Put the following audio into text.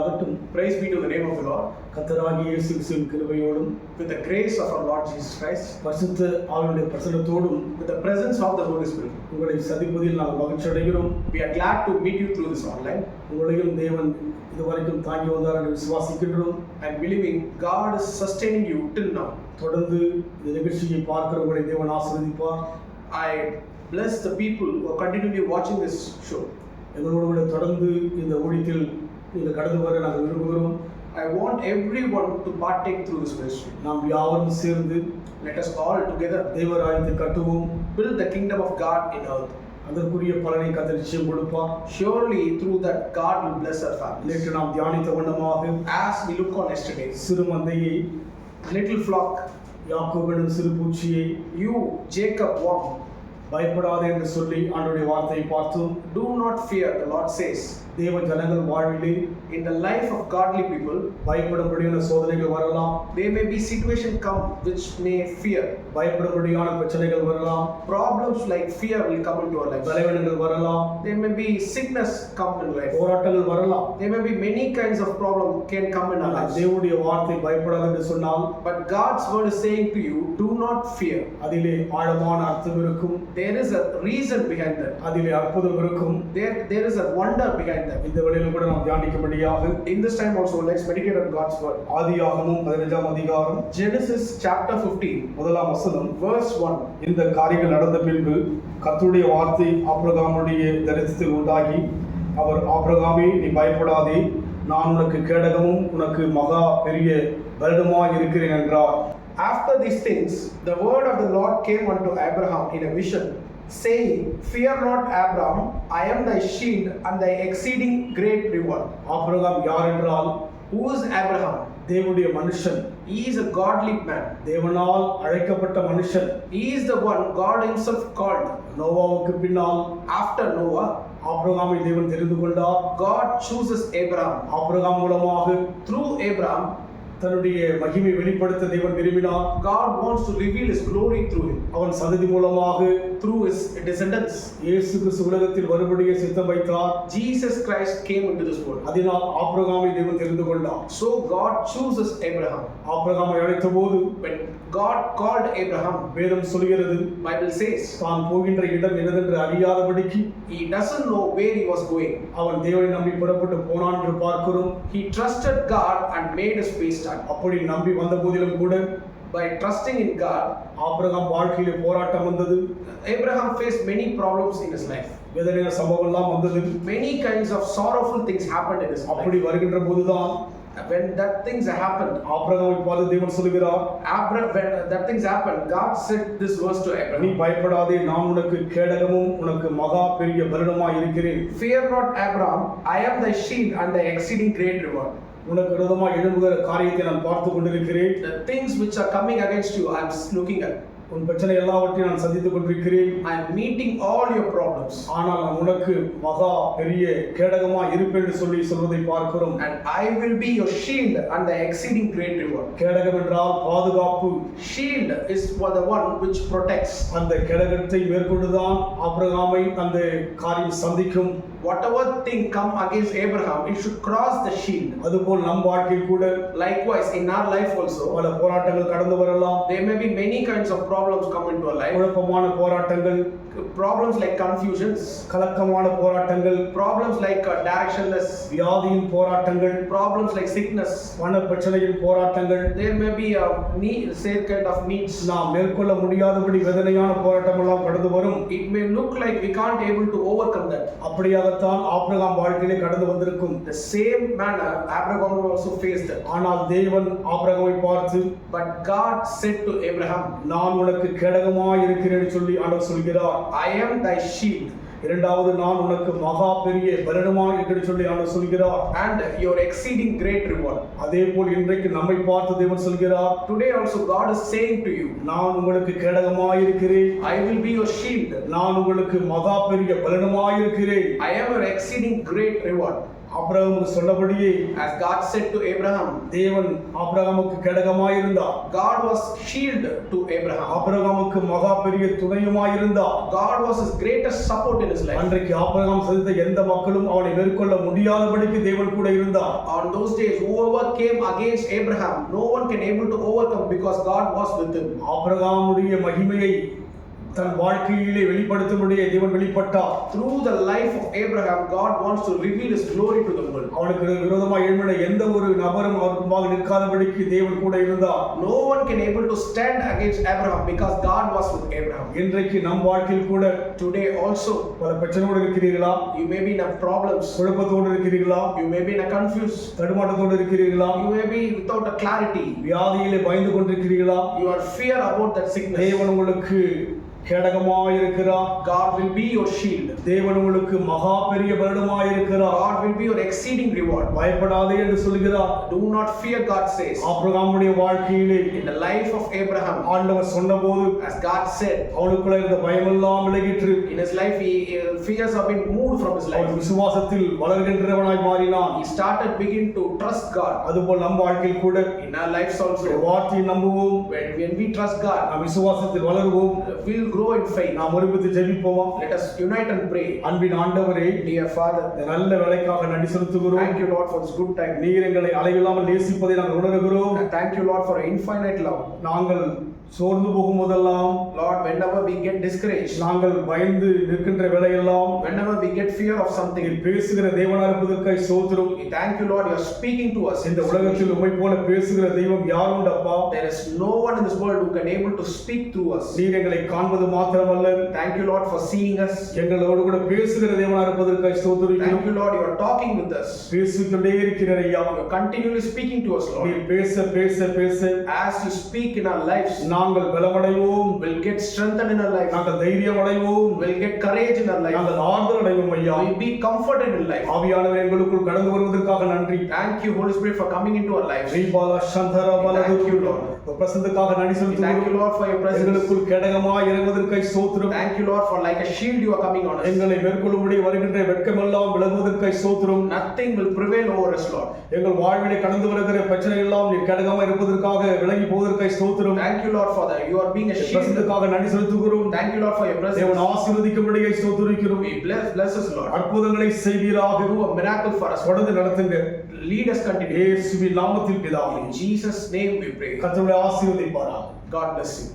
உண்டாகட்டும் praise be to the name of lord கத்தராகி இயேசுவின் கிருபையோடும் with the grace of our lord Jesus Christ பரிசுத்த ஆளுடைய பிரசனத்தோடும் with the presence of the holy spirit உங்களை சந்திப்பதில் நாங்கள் மகிழ்ச்சி அடைகிறோம் we are glad to meet you through this online உங்களையும் தேவன் இது வரைக்கும் தாங்கி வந்தார் என்று விசுவாசிக்கின்றோம் and believing God is sustaining you till now தொடர்ந்து இந்த நிகழ்ச்சியை பார்க்கிற உங்களை தேவன் ஆசிர்வதிப்பார் I bless the people continue வாட்சிங் திஸ் ஷோ எங்களோடு தொடர்ந்து இந்த ஊழியத்தில் இந்த கடந்து வர நாங்கள் விரும்புகிறோம் I want every one to partake through this west நாம் யாவரும் சேர்ந்து லெட் அஸ் ஆல் டுகெதர் தேவராயத்தை கட்டுவோம் fill the kingdom of God in earth அதற்குரிய பலனை கதை நிச்சயம் கொடுப்பார் surely through that God will bless our family நேற்று நாம் தியானித்த வண்ணமாக as we look on yesterday சிறு மந்தையை லிட்டில் ஃப்ளாக் யாக்கோபனும் சிறு பூச்சியை யூ ஜேக்கப் வாம் பயப்படாதே என்று சொல்லி ஆண்டுடைய வார்த்தையை பார்த்தோம் do not fear the Lord says தேவ ஜனங்கள் வாழ்விலே In the life of godly people, பயப்படும்படியான சோதனைகள் வரலாம் there may be situation come which may fear. பயப்படும்படியான பிரச்சனைகள் வரலாம் Problems like fear will come into our life. பலவீனங்கள் வரலாம் There may be sickness come in life. போராட்டங்கள் வரலாம் There may be many kinds of problems can come in our ஆனால் lives. தேவனுடைய வார்த்தை பயப்படாது என்று சொன்னால் But God's word is saying to you, do not fear. அதிலே ஆழமான அர்த்தம் இருக்கும் There is a reason behind that. அதிலே அற்புதம் இருக்கும் There, there is a wonder behind இந்த வழியிலும் கூட நாம் தியானிக்கும்படியாக இந்த time time also, let's meditate on God's ஆதி ஆதியாகமும் பதினஞ்சாம் அதிகாரம் ஜெனசிஸ் சாப்டர் 15, முதலாம் வசனம் வேர்ஸ் 1. இந்த காரியங்கள் நடந்த பின்பு கர்த்தருடைய வார்த்தை ஆபிரகாமுடைய தரிசனத்தில் உண்டாகி அவர் ஆபிரகாமே நீ பயப்படாதே. நான் உனக்கு கேடகமும் உனக்கு மகா பெரிய வருடமாக இருக்கிறேன் என்றார். After these things, the word of the Lord came unto Abraham in a vision, saying, Fear not, Abraham, I am thy shield and thy exceeding great reward. ஆபிரகாம் யார் என்றால் Who is Abraham? தேவனுடைய மனுஷன் He is a godly man. தேவனால் அழைக்கப்பட்ட மனுஷன் He is the one God Himself called. நோவாவுக்கு பின்னால் After Noah, ஆபிரகாமை தேவன் தெரிந்து கொண்டார் God chooses Abraham. ஆபிரகாம் மூலமாக Through Abraham, தன்னுடைய மகிமை வெளிப்படுத்த தேவன் விரும்பினார் God wants to reveal His glory through him, அவன் சந்ததி மூலமாக through his descendants. இயேசு கிறிஸ்து உலகத்தில் வரும்படியே சித்தம் வைத்தார் Jesus Christ came into this world. அதனால் ஆபிரகாமை தேவன் தெரிந்து கொண்டார் So God chooses Abraham. ஆபிரகாமை அழைத்த போது When God called Abraham, வேதம் சொல்கிறது Bible says தான் போகின்ற இடம் எனதென்று அறியாதபடிக்கு he doesn't know where he was going. அவன் தேவனை நம்பி புறப்பட்டு போனான் என்று பார்க்கிறோம் He trusted God and made his way start. அப்படி நம்பி வந்த போதிலும் கூட By trusting in God, ஆபிரகாம் வாழ்க்கையிலே போராட்டம் வந்தது Abraham faced many problems in his life. வேதனையான சம்பவம் எல்லாம் வந்தது Many kinds of sorrowful things happened in his அப்படி. வருகின்ற போதுதான் When that things happened, ஆபிரகாமை பார்த்து தேவன் சொல்கிறார் Abraham, when that things happened, God said this verse to நீ Abraham. பயப்படாதே நான் உனக்கு கேடகமும் உனக்கு மகா பெரிய வருடமாய் இருக்கிறேன் Fear not, Abraham, I am thy shield and thy exceeding great reward. உனக்கு விரோதமாய் எழும்புகிற காரியத்தை நான் பார்த்து கொண்டிருக்கிறேன் The things which are coming against you, I am looking at. உன் பிரச்சனை எல்லாவற்றையும் நான் சந்தித்துக் கொண்டிருக்கிறேன் I am meeting all your problems. ஆனால் நான் உனக்கு மகா பெரிய கேடகமா இருப்பேன் என்று சொல்லி சொல்வதை பார்க்கிறோம் And I will be your shield and the exceeding great reward. கேடகம் என்றால் பாதுகாப்பு Shield is for the one which protects. அந்த கேடகத்தை மேற்கொண்டுதான் ஆபிரகாமை அந்த காரியம் சந்திக்கும் Whatever thing come against Abraham, it should cross the shield. அதுபோல் நம் வாழ்க்கையில் கூட Likewise, in our life also, பல போராட்டங்கள் கடந்து வரலாம் there may be many kinds of problems come into our life. குழப்பமான போராட்டங்கள் Problems like confusions, கலக்கமான போராட்டங்கள் like uh, directionless, வியாதியின் போராட்டங்கள் problems like sickness. பண பிரச்சனையின் போராட்டங்கள் may be a need, same kind of needs. நாம் மேற்கொள்ள முடியாதபடி வேதனையான போராட்டம் எல்லாம் கடந்து வரும் It may look like we can't able to overcome that. அப்படியாகத்தான் ஆபிரகாம் வாழ்க்கையிலே கடந்து வந்திருக்கும் same manner Abraham also faced that. ஆனால் தேவன் ஆபிரகாமை பார்த்து But God said to Abraham, நான் உனக்கு கேடகமாய் இருக்கிறேன் சொல்லி ஆண்டவர் சொல்கிறார் ஐ எம் தை ஷீட் இரண்டாவது நான் உனக்கு மகா பெரிய பலனமாக இருக்கிறது சொல்லி ஆண்டவர் சொல்கிறார். And your exceeding great reward அதே போல் இன்றைக்கு நம்மை பார்த்து தேவன் சொல்கிறார். Today also God is saying to you நான் உங்களுக்கு கேடகமாய் இருக்கிறேன் I will be your shield நான் உங்களுக்கு மகா பெரிய பலனமாக இருக்கிறேன் I am your exceeding great reward ஆபிரகாமுக்கு சொன்னபடியே As God said to Abraham, தேவன் ஆபிரகாமுக்கு கேடகமாயிருந்தார் God was shield to Abraham. ஆபிரகாமுக்கு மகா பெரிய துணையுமாயிருந்தார் God was his greatest support in his life. அன்றைக்கு ஆபிரகாம் சந்தித்த எந்த மக்களும் அவனை மேற்கொள்ள முடியாதபடிக்கு தேவன் கூட இருந்தார் On those days, whoever came against Abraham, no one can able to overcome because God was with him. ஆபிரகாமுடைய மகிமையை தன் வாழ்க்கையிலே வெளிப்படுத்தும்படியே தேவன் வெளிப்பட்டார் Through the life of Abraham, God wants to reveal his glory to the world. அவனுக்கு விரோதமாக எழுமின எந்த ஒரு நபரும் அவருக்கு முன்பாக நிற்காதபடிக்கு தேவன் கூட இருந்தார் No one can able to stand against Abraham because God was with Abraham. இன்றைக்கு நம் வாழ்க்கையில் கூட Today also, பல பிரச்சனையோடு இருக்கிறீர்களா you may be in a problems, குழப்பத்தோடு இருக்கிறீர்களா you may be in a confused, தடுமாட்டத்தோடு இருக்கிறீர்களா you may be without a clarity, வியாதியிலே பயந்து கொண்டிருக்கிறீர்களா you are fear about that sickness. தேவன் உங்களுக்கு கேடகமாயிருக்கிறார் God will be your shield. தேவன் உங்களுக்கு மகா பெரிய வருடமாயிருக்கிறார் God will be your exceeding reward. பயப்படாதே என்று சொல்கிறார் Do not fear, God says. ஆபிரகாமுடைய வாழ்க்கையிலே In the life of Abraham, ஆண்டவர் சொன்னபோது as God said, அவனுக்குள்ள இருந்த பயமெல்லாம் விலகிற்று in his life, he, uh, fears have been moved from his அவன் life. விசுவாசத்தில் வளர்கின்றவனாய் மாறினான் He started begin to trust God. அதுபோல் நம் வாழ்க்கையில் கூட In our lives also, வார்த்தையை நம்புவோம் when, when we trust God, நாம் விசுவாசத்தில் வளருவோம் we'll grow in faith. நாம் ஒருமித்து ஜெபிப்போமா Let us unite and pray. அன்பின் ஆண்டவரே Father, இந்த நல்ல வேலைக்காக நன்றி செலுத்துகிறோம் thank you, Lord, for this good time. நீர் எங்களை அளவில்லாமல் நேசிப்பதை நாங்கள் உணர்கிறோம் you, Lord, for your infinite love. நாங்கள் சோர்ந்து போகும்போதெல்லாம் Lord, whenever we get discouraged, நாங்கள் பயந்து நிற்கின்ற வேலையெல்லாம் whenever we get fear of something, நீர் பேசுகிற தேவனா இருப்பதற்காய் சோத்திரம் we thank you, Lord, you are speaking to us. இந்த உலகத்தில் உண்மை போல பேசுகிற தெய்வம் யார் உண்டப்பா There is no one in this world who can able to speak through us. நீர் எங்களை காண்பது மாத்திரமல்ல Thank you, Lord, for seeing us. எங்களோடு கூட பேசுகிற தேவனா இருப்பதற்காய் Thank ஸ்தோத்திரிக்கிறோம் you, Lord, you are talking with us. பேசிக்கொண்டே இருக்கிற ஐயா You are continually speaking to us, Lord. நீர் பேச பேச பேச As you speak in our lives, நாங்கள் பலமடைவோம் get strengthened in our life. நாங்கள் தைரியம் அடைவோம் get courage in our life. நாங்கள் ஆறுதல் அடைவோம் ஐயா We'll be comforted in life. ஆவியானவர் எங்களுக்குள் கடந்து வருவதற்காக நன்றி Thank you, Holy Spirit, for coming into our lives. ரீபாலா சந்தரா பாலது Lord. பிரசந்தத்துக்காக நன்றி Thank you, செலுத்துகிறோம் Lord, for your presence. எங்களுக்குள் கேடகமாய் இறங்குவதற்காய் சோத்திரம் Thank you, Lord, for like a shield you are coming on us. எங்களை மேற்கொள்ளும்படி வருகின்ற வெட்கமெல்லாம் விலகுவதற்காய் சோத்திரம் Nothing will prevail over us, Lord. எங்கள் வாழ்விலே கடந்து வருகிற பிரச்சனை எல்லாம் நீர் கேடகமாய் இருப்பதற்காக விலகி போவதற்காய் ஸ்தோத்திரம் Thank you, Lord, for that. You are being a shield. பிரசந்தத்துக்காக நன்றி செலுத்துகிறோம் Thank you, Lord, for your presence. தேவன் ஆசீர்வதிக்கும்படியை ஸ்தோத்திரிக்கிறோம் We bless, bless us, Lord. அற்புதங்களை செய்வீராக Do a miracle for us. தொடர்ந்து நடத்துங்க Lead us continually. இயேசுவின் நாமத்தில் பிதாவே In Jesus' name we pray. கர்த்தருடைய ஆசீர்வதிப்பாராக God bless you.